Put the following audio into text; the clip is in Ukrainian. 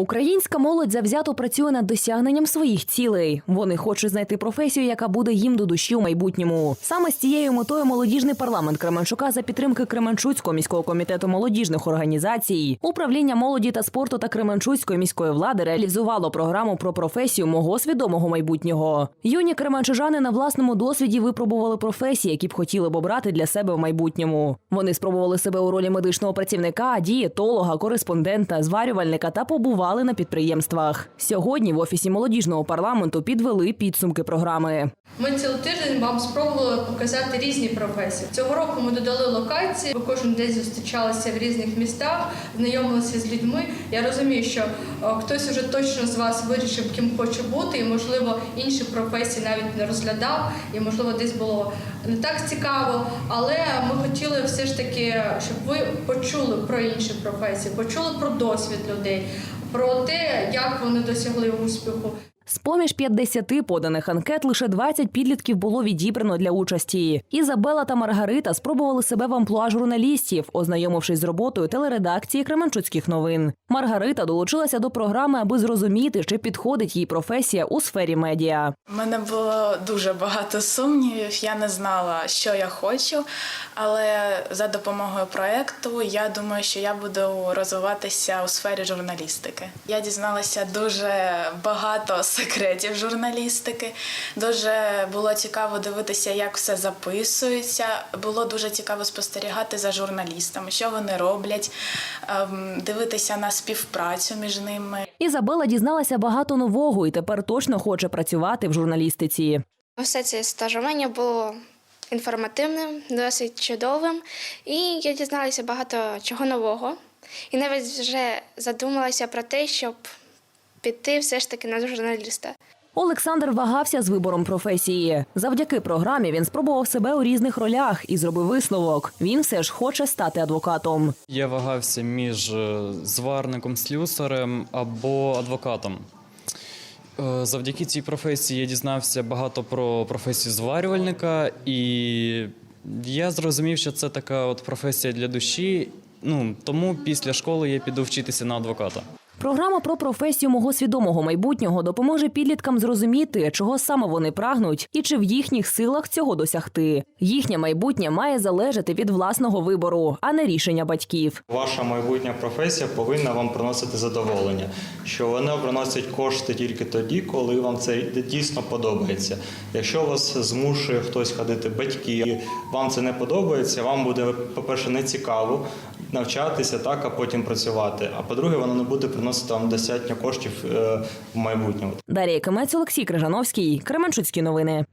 Українська молодь завзято працює над досягненням своїх цілей. Вони хочуть знайти професію, яка буде їм до душі у майбутньому. Саме з цією метою молодіжний парламент Кременчука за підтримки Кременчуцького міського комітету молодіжних організацій, управління молоді та спорту та Кременчуцької міської влади реалізувало програму про професію мого свідомого майбутнього. Юні кременчужани на власному досвіді випробували професії, які б хотіли б обрати для себе в майбутньому. Вони спробували себе у ролі медичного працівника, дієтолога, кореспондента, зварювальника та побували на підприємствах. Сьогодні в офісі молодіжного парламенту підвели підсумки програми. Ми цілий тиждень вам спробували показати різні професії. Цього року ми додали локації. Ви кожен день зустрічалися в різних містах, знайомилися з людьми. Я розумію, що хтось уже точно з вас вирішив, ким хоче бути, і можливо інші професії навіть не розглядав, і можливо десь було не так цікаво. Але ми хотіли все ж таки, щоб ви почули про інші професії, почули про досвід людей, про те, як вони досягли успіху. З поміж 50 поданих анкет лише 20 підлітків було відібрано для участі. Ізабела та Маргарита спробували себе в амплуа журналістів, ознайомившись з роботою телередакції Кременчуцьких новин. Маргарита долучилася до програми, аби зрозуміти, чи підходить їй професія у сфері медіа. У мене було дуже багато сумнівів. Я не знала, що я хочу, але за допомогою проекту я думаю, що я буду розвиватися у сфері журналістики. Я дізналася дуже багато секретів журналістики. Дуже було цікаво дивитися, як все записується. Було дуже цікаво спостерігати за журналістами, що вони роблять, ем, дивитися на співпрацю між ними. Ізабела дізналася багато нового і тепер точно хоче працювати в журналістиці. Все це стажування було інформативним, досить чудовим, і я дізналася багато чого нового. І навіть вже задумалася про те, щоб піти все ж таки на журналіста. Олександр вагався з вибором професії. Завдяки програмі він спробував себе у різних ролях і зробив висновок. Він все ж хоче стати адвокатом. Я вагався між е, зварником, слюсарем або адвокатом. Е, Завдяки цій професії я дізнався багато про професію зварювальника, і я зрозумів, що це така от професія для душі. Ну тому після школи я піду вчитися на адвоката. Програма про професію мого свідомого майбутнього допоможе підліткам зрозуміти, чого саме вони прагнуть і чи в їхніх силах цього досягти. Їхнє майбутнє має залежати від власного вибору, а не рішення батьків. Ваша майбутня професія повинна вам приносити задоволення, що вона приносить кошти тільки тоді, коли вам це дійсно подобається. Якщо вас змушує хтось ходити, батьки, і вам це не подобається, вам буде, по-перше, не цікаво навчатися так, а потім працювати. А по-друге, воно не буде приносити вам достатньо коштів е, в майбутньому. Дарія Кимець, Олексій Крижановський, Кременчуцькі новини.